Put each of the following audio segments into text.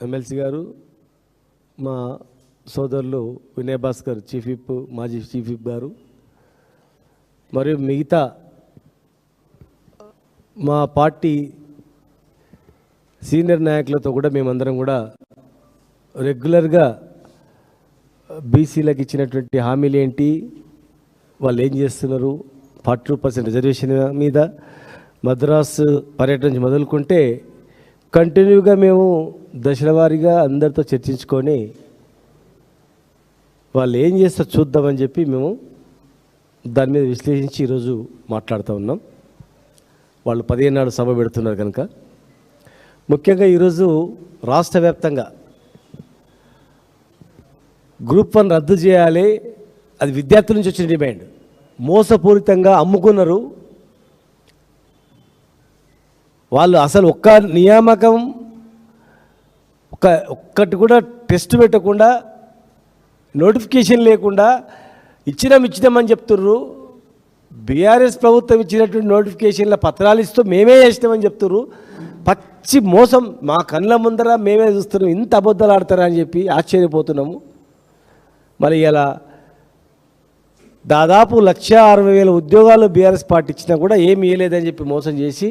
MLC గారు మా సోదరులు వినయ్ భాస్కర్ చీఫ్ విప్ మాజీ చీఫ్ విప్ గారు మరియు మిగతా మా పార్టీ సీనియర్ నాయకులతో కూడా మేమందరం కూడా రెగ్యులర్గా బీసీలకు ఇచ్చినటువంటి హామీలు ఏంటి వాళ్ళు ఏం చేస్తున్నారు ఫార్టీ టూ పర్సెంట్ రిజర్వేషన్ మీద మద్రాసు పర్యటన నుంచి మొదలుకుంటే కంటిన్యూగా మేము దశల వారీగా అందరితో చర్చించుకొని వాళ్ళు ఏం చేస్తారో చూద్దామని చెప్పి మేము దాని మీద విశ్లేషించి ఈరోజు మాట్లాడుతూ ఉన్నాం. వాళ్ళు పదిహేను నాడు సభ పెడుతున్నారు కనుక. ముఖ్యంగా ఈరోజు రాష్ట్ర వ్యాప్తంగా గ్రూప్ వన్ రద్దు చేయాలి. అది విద్యార్థుల నుంచి వచ్చిన డిమాండ్. మోసపూరితంగా అమ్ముకున్నారు వాళ్ళు అసలు ఒక్క నియామకం ఒక ఒక్కటి కూడా టెస్ట్ పెట్టకుండా నోటిఫికేషన్ లేకుండా ఇచ్చినాం ఇచ్చినామని చెప్తుర్రు. బీఆర్ఎస్ ప్రభుత్వం ఇచ్చినటువంటి నోటిఫికేషన్ల పత్రాలు ఇస్తూ మేమే చేసినామని చెప్తుర్రు. పచ్చి మోసం మా కళ్ళ ముందర మేమే చూస్తున్నాం. ఇంత అబద్ధాలు ఆడతారా అని చెప్పి ఆశ్చర్యపోతున్నాము. మరి ఇలా దాదాపు లక్ష అరవై వేల ఉద్యోగాలు బీఆర్ఎస్ పార్టీ ఇచ్చినా కూడా ఏమి ఇవ్వలేదని చెప్పి మోసం చేసి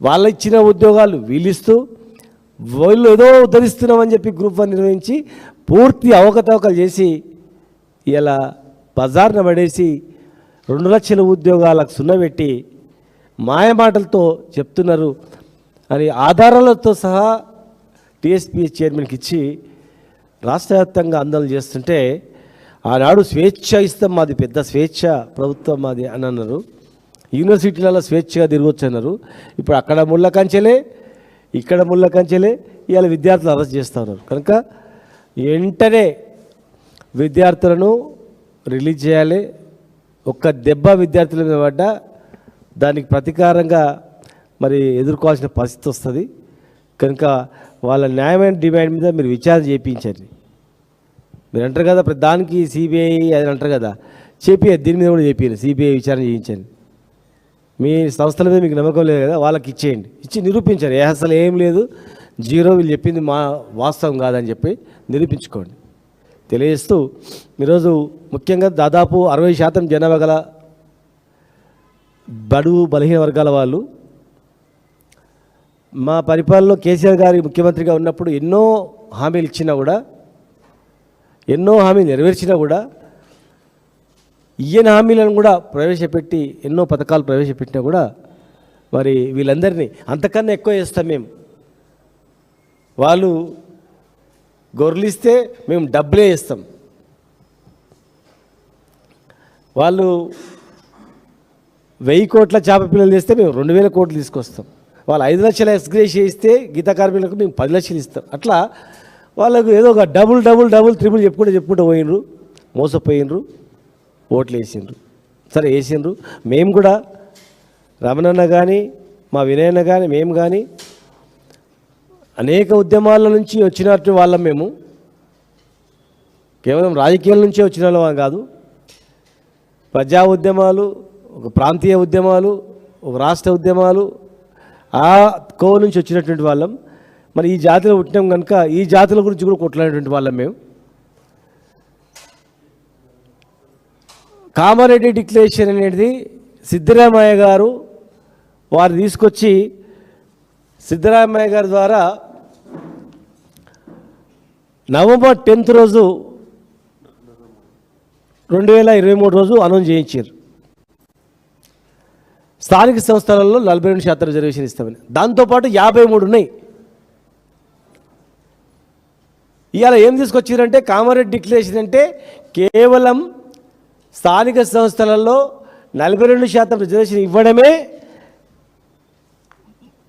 వాళ్ళ ఇచ్చిన ఉద్యోగాలు వీళ్ళిస్తూ వాళ్ళు ఏదో ఉద్ధరిస్తున్నామని చెప్పి గ్రూప్ వన్ నిర్వహించి పూర్తి అవకతవకలు చేసి ఇలా బజార్న పడేసి రెండు లక్షల ఉద్యోగాలకు సున్నబెట్టి మాయమాటలతో చెప్తున్నారు. అని ఆధారాలతో సహా టీఎస్పీ చైర్మన్కి ఇచ్చి రాష్ట్ర వ్యాప్తంగా ఆందోళన చేస్తుంటే ఆనాడు స్వేచ్ఛ ఇస్తాం మాది పెద్ద స్వేచ్ఛ ప్రభుత్వం మాది అని అన్నారు. యూనివర్సిటీలలో స్వేచ్ఛగా తిరగొచ్చు అన్నారు. ఇప్పుడు అక్కడ ముళ్ళ కంచెలే ఇక్కడ ముళ్ళ కంచెలే ఇవాళ విద్యార్థులు అరెస్ట్ చేస్తూ ఉన్నారు. కనుక వెంటనే విద్యార్థులను రిలీజ్ చేయాలి. ఒక్క దెబ్బ విద్యార్థుల మీద పడ్డా దానికి ప్రతీకారంగా మరి ఎదుర్కోవాల్సిన పరిస్థితి వస్తుంది. కనుక వాళ్ళ న్యాయమైన డిమాండ్ మీద మీరు విచారణ చేయించండి మీరు అంటారు కదా ప్రతి దానికి సిబిఐ అని అంటారు కదా చెప్పి దీని మీద కూడా చెప్పారు సిబిఐ విచారణ చేయించండి. మీ సంస్థల మీద మీకు నమ్మకం లేదు కదా వాళ్ళకి ఇచ్చేయండి. ఇచ్చి నిరూపించారు ఏ అసలు ఏం లేదు. జీరో వీళ్ళు చెప్పింది మా వాస్తవం కాదని చెప్పి నిరూపించుకోండి. తెలియజేస్తూ ఈరోజు ముఖ్యంగా దాదాపు అరవై శాతం జనాభా గల బడుగు బలహీన వర్గాల వాళ్ళు మా పరిపాలనలో కేసీఆర్ గారి ముఖ్యమంత్రిగా ఉన్నప్పుడు ఎన్నో హామీలు ఇచ్చినా కూడా ఎన్నో హామీలు నెరవేర్చినా కూడా ఈయన హామీలను కూడా ప్రవేశపెట్టి ఎన్నో పథకాలు ప్రవేశపెట్టినా కూడా మరి వీళ్ళందరినీ అంతకన్నా ఎక్కువ చేస్తాం మేము. వాళ్ళు గొర్రెలిస్తే మేము డబ్బులే ఇస్తాం వాళ్ళు వెయ్యి కోట్ల చేప పిల్లలు చేస్తే మేము రెండు వేల కోట్లు తీసుకొస్తాం. వాళ్ళు ఐదు లక్షల ఎక్స్గ్రేస్ ఇస్తే గీతా కార్మికులకు మేము పది లక్షలు ఇస్తాం. అట్లా వాళ్ళకు ఏదో ఒక డబుల్ డబుల్ డబుల్ త్రిబుల్ చెప్పుకుంటూ చెప్పుకుంటూ పోయినరు మోసపోయినరు. ఓట్లు వేసిండ్రు. సరే వేసిండ్రు. మేము కూడా రమణన్న కానీ మా వినయన్న కానీ మేము కానీ అనేక ఉద్యమాల నుంచి వచ్చినట్టు వాళ్ళం మేము. కేవలం రాజకీయాల నుంచే వచ్చిన వాళ్ళం కాదు. ప్రజా ఉద్యమాలు ఒక ప్రాంతీయ ఉద్యమాలు ఒక రాష్ట్ర ఉద్యమాలు ఆ కోవ నుంచి వచ్చినటువంటి వాళ్ళం. మరి ఈ జాతిలో పుట్టినాం కనుక ఈ జాతుల గురించి కూడా కొట్లాడేటువంటి వాళ్ళం మేము. కామారెడ్డి డిక్లరేషన్ అనేది సిద్ధరామయ్య గారు వారు తీసుకొచ్చి సిద్ధరామయ్య గారి ద్వారా నవంబర్ టెన్త్ రోజు రెండు వేల ఇరవై మూడు రోజు అనౌన్స్ చేయించారు. స్థానిక సంస్థలలో నలభై రెండు శాతం రిజర్వేషన్ ఇస్తామని. దాంతోపాటు యాభై మూడు ఉన్నాయి. ఇవాళ ఏం తీసుకొచ్చారంటే కామారెడ్డి డిక్లరేషన్ అంటే కేవలం స్థానిక సంస్థలలో నలభై రెండు శాతం రిజర్వేషన్ ఇవ్వడమే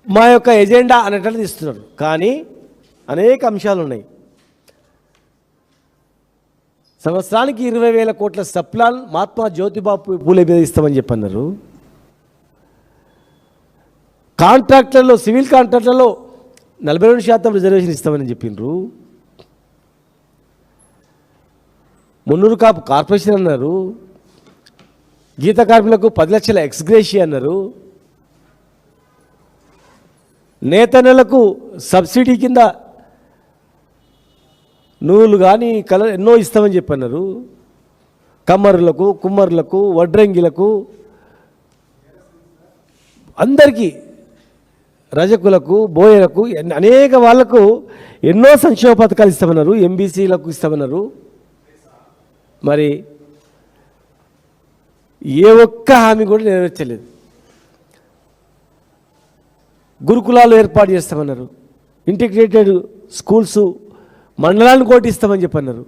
మా యొక్క ఎజెండా అనేటట్లు ఇస్తున్నారు కానీ అనేక అంశాలు ఉన్నాయి. సంవత్సరానికి ఇరవై వేల కోట్ల సప్లాన్ మహాత్మా జ్యోతిబా పూ- పూలే మీద ఇస్తామని చెప్పన్నారు. కాంట్రాక్టర్లో సివిల్ కాంట్రాక్టర్లో నలభై రెండు శాతం రిజర్వేషన్ ఇస్తామని చెప్పిండ్రు మున్నూరు కాపు కార్పొరేషన్ అన్నారు. గీత కార్మికులకు పది లక్షల ఎక్స్గ్రేషి అన్నారు. నేత నెలకు సబ్సిడీ కింద నువ్వులు కానీ కల ఎన్నో ఇస్తామని చెప్పన్నారు. కమ్మరులకు కుమ్మరులకు వడ్రంగిలకు అందరికీ రజకులకు బోయలకు అనేక వాళ్ళకు ఎన్నో సంక్షేమ పథకాలు ఇస్తామన్నారు ఎంబీసీలకు ఇస్తామన్నారు. మరి ఏ ఒక్క హామీ కూడా నెరవేర్చలేదు. గురుకులాలు ఏర్పాటు చేస్తామన్నారు. ఇంటిగ్రేటెడ్ స్కూల్స్ మండలాన్ని కోటిస్తామని చెప్పన్నారు.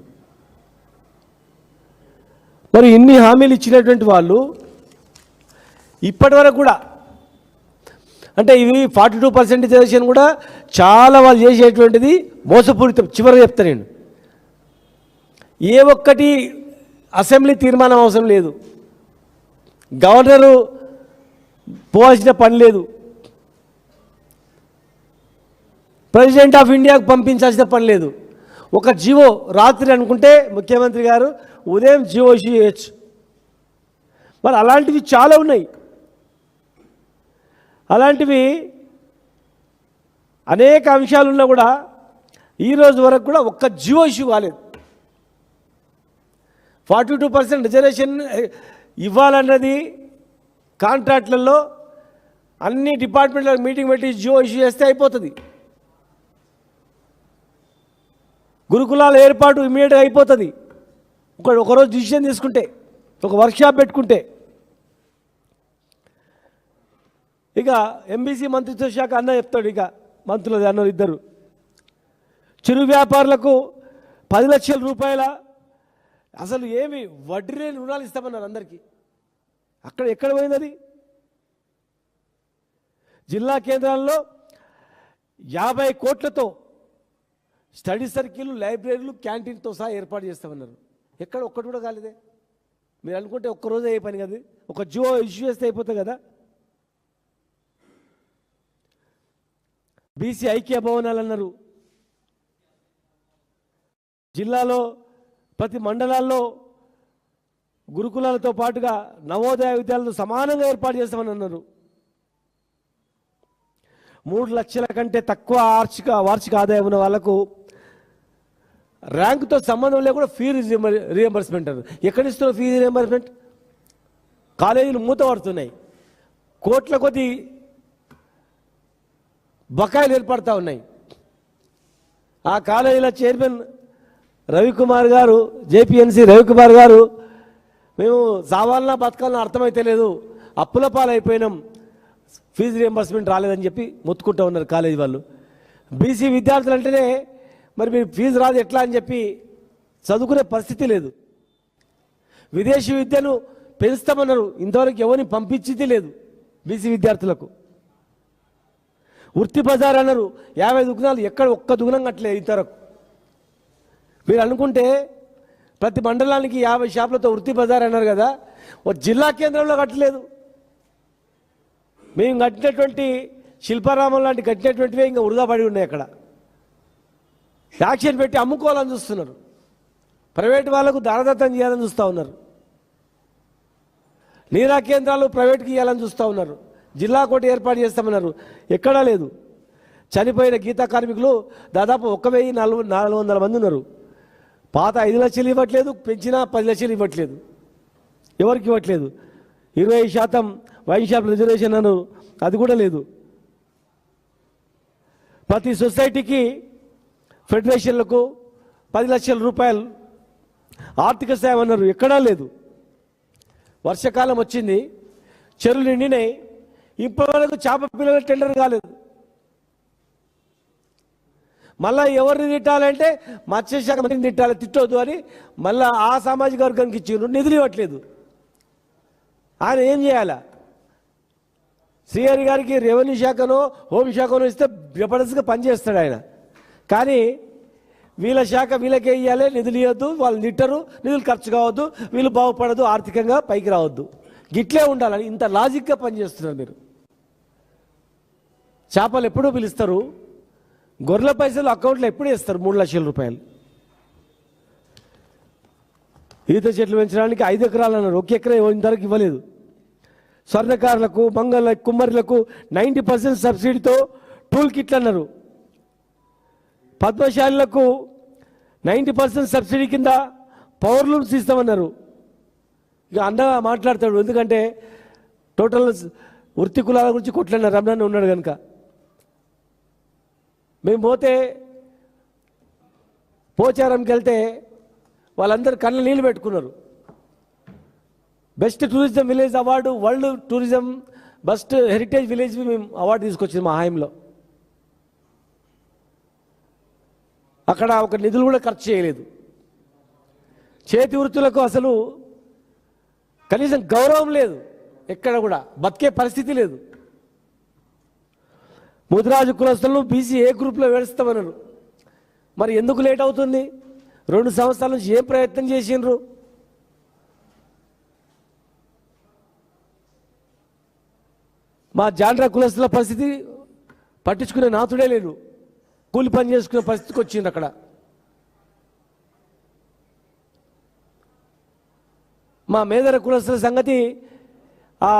మరి ఇన్ని హామీలు ఇచ్చినటువంటి వాళ్ళు ఇప్పటి వరకు కూడా అంటే ఇవి ఫార్టీ టూ పర్సెంట్ రిజర్వేషన్ కూడా చాలా వాళ్ళు చేసేటువంటిది మోసపూరితం. చివరి చెప్తా నేను. ఏ ఒక్కటి అసెంబ్లీ తీర్మానం అవసరం లేదు. గవర్నరు పోవాల్సిన పని లేదు. ప్రెసిడెంట్ ఆఫ్ ఇండియాకు పంపించాల్సిన పని లేదు. ఒక జివో రాత్రి అనుకుంటే ముఖ్యమంత్రి గారు ఉదయం జివో ఇష్యూ చేయొచ్చు. మరి అలాంటివి చాలా ఉన్నాయి. అలాంటివి అనేక అంశాలు ఉన్నా కూడా ఈరోజు వరకు కూడా ఒక్క జివో ఇష్యూ కాలేదు. ఫార్టీ టూ పర్సెంట్ రిజర్వేషన్ ఇవ్వాలన్నది కాంట్రాక్ట్లలో అన్ని డిపార్ట్మెంట్లకు మీటింగ్ పెట్టి జియో ఇష్యూ చేస్తే అయిపోతుంది. గురుకులాల ఏర్పాటు ఇమీడియట్గా అయిపోతుంది. ఒక ఒకరోజు డిసిషన్ తీసుకుంటే ఒక వర్క్షాప్ పెట్టుకుంటే. ఇక ఎంబీసీ మంత్రిత్వ శాఖ అన్న చెప్తాడు ఇక మంత్రులు అన్న ఇద్దరు. చిరు వ్యాపారులకు పది లక్షల రూపాయల అసలు ఏమి వడ్డీ లేని రుణాలు ఇస్తామన్నారు అందరికీ. అక్కడ ఎక్కడ పోయింది అది? జిల్లా కేంద్రాల్లో యాభై కోట్లతో స్టడీ సర్కిల్ లైబ్రరీలు క్యాంటీన్తో సహా ఏర్పాటు చేస్తామన్నారు. ఎక్కడ ఒక్కటి కూడా కాలేదే. మీరు అనుకుంటే ఒక్క రోజే అయ్యే పని కదా. ఒక జియో ఇష్యూ చేస్తే అయిపోతుంది కదా. బీసీ ఐక్య భవనాలు అన్నారు. జిల్లాలో ప్రతి మండలాల్లో గురుకులాలతో పాటుగా నవోదయ విద్యాలతో సమానంగా ఏర్పాటు చేస్తామని అన్నారు. మూడు లక్షల కంటే తక్కువ వార్షిక వార్షిక ఆదాయం ఉన్న వాళ్ళకు ర్యాంకుతో సంబంధం లేకుండా ఫీ రియంబర్స్మెంట్ అన్నారు. ఎక్కడ ఇస్తున్నారు ఫీజు రియంబర్స్మెంట్ కాలేజీలు మూతపడుతున్నాయి కోట్ల కొద్ది బకాయిలు ఏర్పడతా ఉన్నాయి. ఆ కాలేజీల చైర్మన్ రవికుమార్ గారు జేపీఎన్సీ రవికుమార్ గారు మేము సావాలనా బతకాలన్నా అర్థమైతే లేదు. అప్పుల పాలైపోయినాం. ఫీజు రియంబర్స్మెంట్ రాలేదని చెప్పి మొత్తుకుంటూ ఉన్నారు కాలేజీ వాళ్ళు. బీసీ విద్యార్థులు అంటేనే మరి మీరు ఫీజు రాదు ఎట్లా అని చెప్పి చదువుకునే పరిస్థితి లేదు. విదేశీ విద్యను పెంచుతామన్నారు. ఇంతవరకు ఎవరిని పంపించింది లేదు బీసీ విద్యార్థులకు. వృత్తి బజార్ అన్నారు. యాభై దుగ్నాలు ఎక్కడ ఒక్క దుకాణం కట్టలేదు ఇంతవరకు. మీరు అనుకుంటే ప్రతి మండలానికి యాభై షాపులతో వృత్తి బజార్ అన్నారు కదా ఓ జిల్లా కేంద్రంలో కట్టలేదు. మేము కట్టినటువంటి శిల్పారామం లాంటి కట్టినటువంటివే ఇంకా వృధా పడి ఉన్నాయి అక్కడ. యాక్షన్ పెట్టి అమ్ముకోవాలని చూస్తున్నారు. ప్రైవేట్ వాళ్ళకు దారదత్తం చేయాలని చూస్తూ ఉన్నారు. నీరా కేంద్రాలు ప్రైవేట్కి ఇవ్వాలని చూస్తూ ఉన్నారు. జిల్లా కోటి ఏర్పాటు చేస్తామన్నారు. ఎక్కడా లేదు. చనిపోయిన గీతా కార్మికులు దాదాపు ఒక వెయ్యి నాలుగు నాలుగు వందల మంది ఉన్నారు. పాత ఐదు లక్షలు ఇవ్వట్లేదు పెంచినా పది లక్షలు ఇవ్వట్లేదు. ఎవరికి ఇవ్వట్లేదు? ఇరవై శాతం వైన్ షాప్ రిజర్వేషన్ అను అది కూడా లేదు. ప్రతి సొసైటీకి ఫెడరేషన్లకు పది లక్షల రూపాయలు ఆర్థిక సాయం అన్నారు ఎక్కడా లేదు. వర్షాకాలం వచ్చింది చెరువులు నిండినాయి ఇప్పటివరకు చేప పిల్లల టెండర్ కాలేదు. మళ్ళా ఎవరిని తిట్టాలంటే మత్స్యశాఖ మంత్రిని తిట్టాలి తిట్టొద్దు అని మళ్ళా ఆ సామాజిక వర్గానికి ఇచ్చిండ్రు నిధులు ఇవ్వట్లేదు. ఆయన ఏం చేయాలా? శ్రీహరి గారికి రెవెన్యూ శాఖను హోంశాఖను ఇస్తే జబర్దస్త్గా పనిచేస్తాడు ఆయన. కానీ వీళ్ళ శాఖ వీళ్ళకే ఇవ్వాలి నిధులు ఇవ్వద్దు వాళ్ళు నిట్టరు నిధులు ఖర్చు కావద్దు వీళ్ళు బాగుపడదు ఆర్థికంగా పైకి రావద్దు. గిట్లే ఉండాలని ఇంత లాజిక్గా పనిచేస్తున్నారు మీరు. చేపలు ఎప్పుడూ పిలుస్తారు గొర్రెల పైసలు అకౌంట్లో ఎప్పుడు ఇస్తారు మూడు లక్షల రూపాయలు. ఈత చెట్లు పెంచడానికి ఐదు ఎకరాలు అన్నారు. ఒక ఎకరా ఇంతవరకు ఇవ్వలేదు. స్వర్ణకారులకు మంగళ కుమ్మరులకు నైంటీ పర్సెంట్ సబ్సిడీతో టూల్ కిట్లు అన్నారు. పద్మశాలులకు నైంటీ పర్సెంట్ సబ్సిడీ కింద పవర్ లూమ్స్ ఇస్తామన్నారు. ఇక అండగా మాట్లాడతాడు. ఎందుకంటే టోటల్ వృత్తి కులాల గురించి కొట్లన్నారు రమణాన్ని ఉన్నాడు కనుక. మేము పోతే పోచారంకి వెళ్తే వాళ్ళందరూ కళ్ళ నీళ్ళు పెట్టుకున్నారు. Best tourism village award world tourism best heritage village మేము అవార్డు తీసుకొచ్చింది మా హాయంలో అక్కడ ఒక నిధులు కూడా ఖర్చు చేయలేదు. చేతి వృత్తులకు అసలు కనీసం గౌరవం లేదు. ఎక్కడ కూడా బతికే పరిస్థితి లేదు. ముదిరాజు కులస్తులను బీసీ ఏ గ్రూప్లో వేడుస్తామన్నారు. మరి ఎందుకు లేట్ అవుతుంది? రెండు సంవత్సరాల నుంచి ఏం ప్రయత్నం చేసిండ్రు? మా జాండ్రా కులస్తుల పరిస్థితి పట్టించుకునే నాతుడే లేడు. కూలి పని చేసుకునే పరిస్థితికి వచ్చింది అక్కడ. మా మేదర కులస్తుల సంగతి ఆ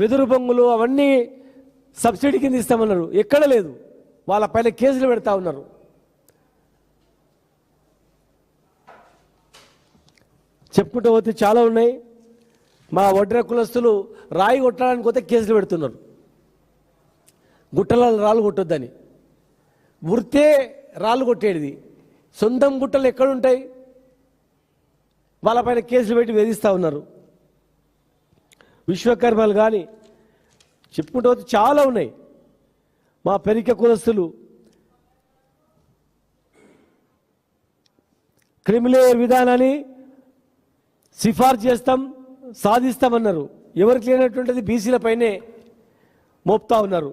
వెదురు బొంగులు అవన్నీ సబ్సిడీ కింద ఇస్తామన్నారు. ఎక్కడ లేదు. వాళ్ళ పైన కేసులు పెడతా ఉన్నారు. చెప్పుకుంటూ పోతే చాలా ఉన్నాయి. మా వడ్ర కులస్తులు రాయి కొట్టడానికి పోతే కేసులు పెడుతున్నారు. గుట్టలలో రాళ్ళు కొట్టొద్దని. వృత్తే రాళ్ళు కొట్టేది. సొంతం గుట్టలు ఎక్కడుంటాయి? వాళ్ళపైన కేసులు పెట్టి వేధిస్తూ ఉన్నారు. విశ్వకర్మలు కానీ చెప్పుకుంటూ పోతే చాలా ఉన్నాయి. మా పెరిక కులస్తులు క్రిమిలేయర్ విధానాన్ని సిఫార్సు చేస్తాం సాధిస్తామన్నారు. ఎవరికి లేనటువంటిది బీసీలపైనే మోపుతా ఉన్నారు.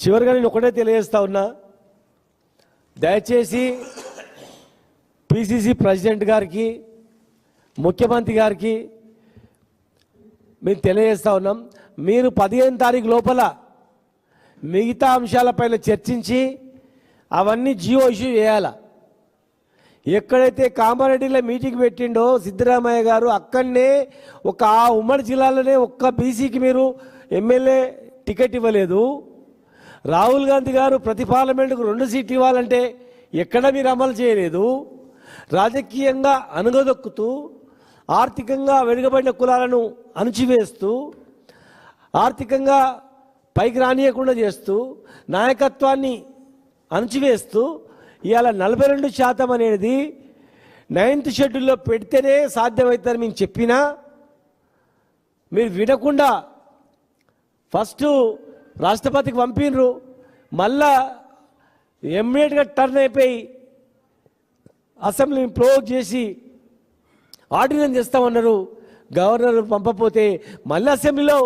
చివరిగా నేను ఒకటే తెలియజేస్తా ఉన్నా. దయచేసి పిసిసి ప్రెసిడెంట్ గారికి ముఖ్యమంత్రి గారికి మేము తెలియజేస్తా ఉన్నాం. మీరు పదిహేను తారీఖు లోపల మిగతా అంశాలపైన చర్చించి అవన్నీ జియో ఇష్యూ చేయాల. ఎక్కడైతే కామారెడ్డిలో మీటింగ్ పెట్టిండో సిద్ధరామయ్య గారు అక్కడనే ఒక ఆ ఉమ్మడి జిల్లాలోనే ఒక్క బీసీకి మీరు ఎమ్మెల్యే టికెట్ ఇవ్వలేదు. రాహుల్ గాంధీ గారు ప్రతి పార్లమెంటుకు రెండు సీట్లు ఇవ్వాలంటే ఎక్కడ మీరు అమలు చేయలేదు. రాజకీయంగా అనుగదొక్కుతూ ఆర్థికంగా వెనుకబడిన కులాలను అణచివేస్తూ ఆర్థికంగా పైకి రానియకుండా చేస్తూ నాయకత్వాన్ని అణచివేస్తూ ఇవాళ నలభై రెండు శాతం అనేది నైన్త్ షెడ్యూల్లో పెడితేనే సాధ్యమవుతుందని మేము చెప్పినా మీరు వినకుండా ఫస్ట్ రాష్ట్రపతికి పంపినరు మళ్ళా ఇమ్మీడియట్గా టర్న్ అయిపోయి అసెంబ్లీని క్లోజ్ చేసి ఆర్డినెన్స్ చేస్తామన్నారు. గవర్నర్ పంపపోతే మళ్ళీ అసెంబ్లీలో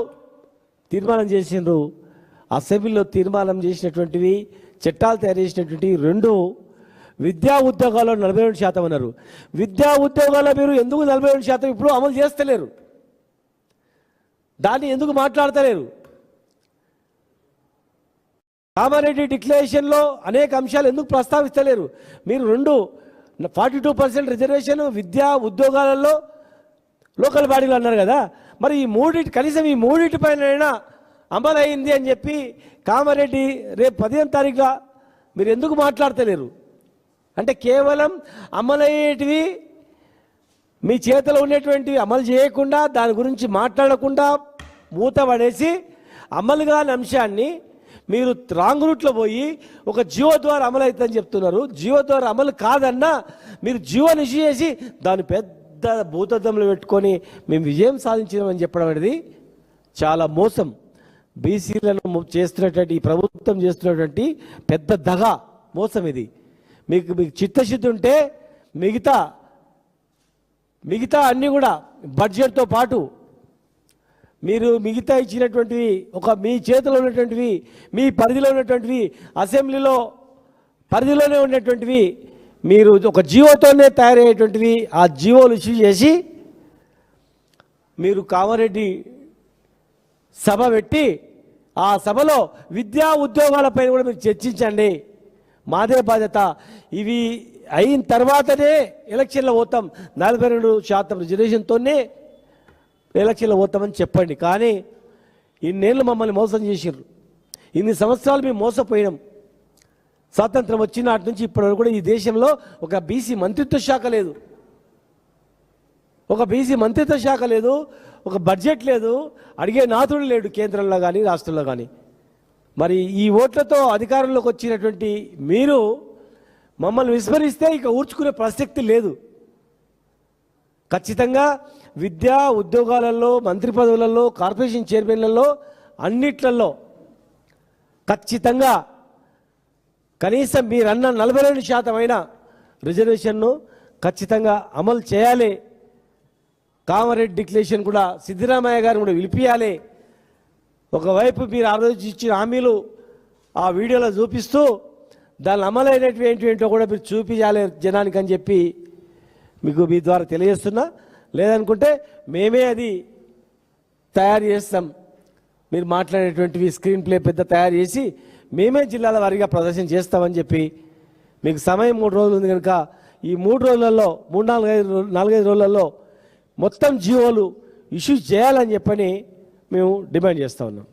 తీర్మానం చేసిండ్రు. అసెంబ్లీలో తీర్మానం చేసినటువంటివి చట్టాలు తయారు చేసినటువంటి రెండు విద్యా ఉద్యోగాల్లో నలభై రెండు శాతం అన్నారు. విద్యా ఉద్యోగాల్లో మీరు ఎందుకు నలభై రెండు శాతం ఇప్పుడు అమలు చేస్తలేరు? దాన్ని ఎందుకు మాట్లాడతలేరు? కామారెడ్డి డిక్లరేషన్లో అనేక అంశాలు ఎందుకు ప్రస్తావిస్తలేరు? మీరు రెండు ఫార్టీ టూ పర్సెంట్ రిజర్వేషన్ విద్యా ఉద్యోగాలలో లోకల్ బాడీలు అన్నారు కదా. మరి ఈ మూడింటి కనీసం ఈ మూడింటి పైన అమలు అయింది అని చెప్పి కామారెడ్డి రేపు పదిహేను తారీఖుగా మీరు ఎందుకు మాట్లాడతలేరు? అంటే కేవలం అమలయ్యేటివి మీ చేతిలో ఉండేటువంటివి అమలు చేయకుండా దాని గురించి మాట్లాడకుండా మూత పడేసి అమలు కాని అంశాన్ని మీరు రాంగ్ రూట్లో పోయి ఒక జియో ద్వారా అమలు అవుతుందని చెప్తున్నారు. జియో ద్వారా అమలు కాదన్నా మీరు జియోని ఇష్యూ చేసి దాని పెద్ద భూతద్దంలో పెట్టుకొని మేము విజయం సాధించినామని చెప్పడం అనేది చాలా మోసం. బీసీలను చేస్తున్నటువంటి ఈ ప్రభుత్వం చేస్తున్నటువంటి పెద్ద దగ మోసం ఇది. మీకు మీకు చిత్తశుద్ధి ఉంటే మిగతా మిగతా అన్నీ కూడా బడ్జెట్తో పాటు మీరు మిగతా ఇచ్చినటువంటివి ఒక మీ చేతిలో ఉన్నటువంటివి మీ పరిధిలో ఉన్నటువంటివి అసెంబ్లీలో పరిధిలోనే ఉన్నటువంటివి మీరు ఒక జీవోతోనే తయారయ్యేటువంటివి ఆ జీవోలు ఇష్యూ చేసి మీరు కామారెడ్డి సభ పెట్టి ఆ సభలో విద్యా ఉద్యోగాలపైన కూడా మీరు చర్చించండి. మాదే బాధ్యత. ఇవి అయిన తర్వాతనే ఎలక్షన్లో పోతాం. నలభై రెండు శాతం రిజర్వేషన్తోనే ఎలక్షన్లో పోతామని చెప్పండి. కానీ ఇన్నేళ్ళు మమ్మల్ని మోసం చేసిర్రు. ఇన్ని సంవత్సరాలు మేము మోసపోయినాం. స్వాతంత్రం వచ్చిన నాటి నుంచి ఇప్పటివరకు కూడా ఈ దేశంలో ఒక బీసీ మంత్రిత్వ శాఖ లేదు. ఒక బీసీ మంత్రిత్వ శాఖ లేదు. ఒక బడ్జెట్ లేదు. అడిగే నాథుడు లేడు కేంద్రంలో కానీ రాష్ట్రంలో కానీ మరి ఈ ఓట్లతో అధికారంలోకి వచ్చినటువంటి మీరు మమ్మల్ని విస్మరిస్తే ఇక ఊర్చుకునే ప్రసక్తి లేదు. ఖచ్చితంగా విద్యా ఉద్యోగాలలో మంత్రి పదవులలో కార్పొరేషన్ చైర్మన్లలో అన్నిట్లలో ఖచ్చితంగా కనీసం మీరన్న నలభై రెండు శాతం అయిన రిజర్వేషన్ను ఖచ్చితంగా అమలు చేయాలి. కామారెడ్డి డిక్లరేషన్ కూడా సిద్ధిరామయ్య గారిని కూడా పిలిపియాలి ఒకవైపు మీరు ఆ రోజు ఇచ్చిన హామీలు ఆ వీడియోలో చూపిస్తూ దాని అమలైనటువంటి ఏంటో కూడా మీరు చూపించాలి జనానికి అని చెప్పి మీకు మీ ద్వారా తెలియజేస్తున్నా. లేదనుకుంటే మేమే అది తయారు చేస్తాం. మీరు మాట్లాడేటువంటివి స్క్రీన్ ప్లే పెద్ద తయారు చేసి మేమే జిల్లాల వారీగా ప్రదర్శన చేస్తామని చెప్పి మీకు సమయం మూడు రోజులు ఉంది కనుక ఈ మూడు రోజులలో మూడు నాలుగైదు నాలుగైదు రోజులలో మొత్తం జీవోలు ఇష్యూ చేయాలని చెప్పని మేము డిమాండ్ చేస్తూ ఉన్నాం.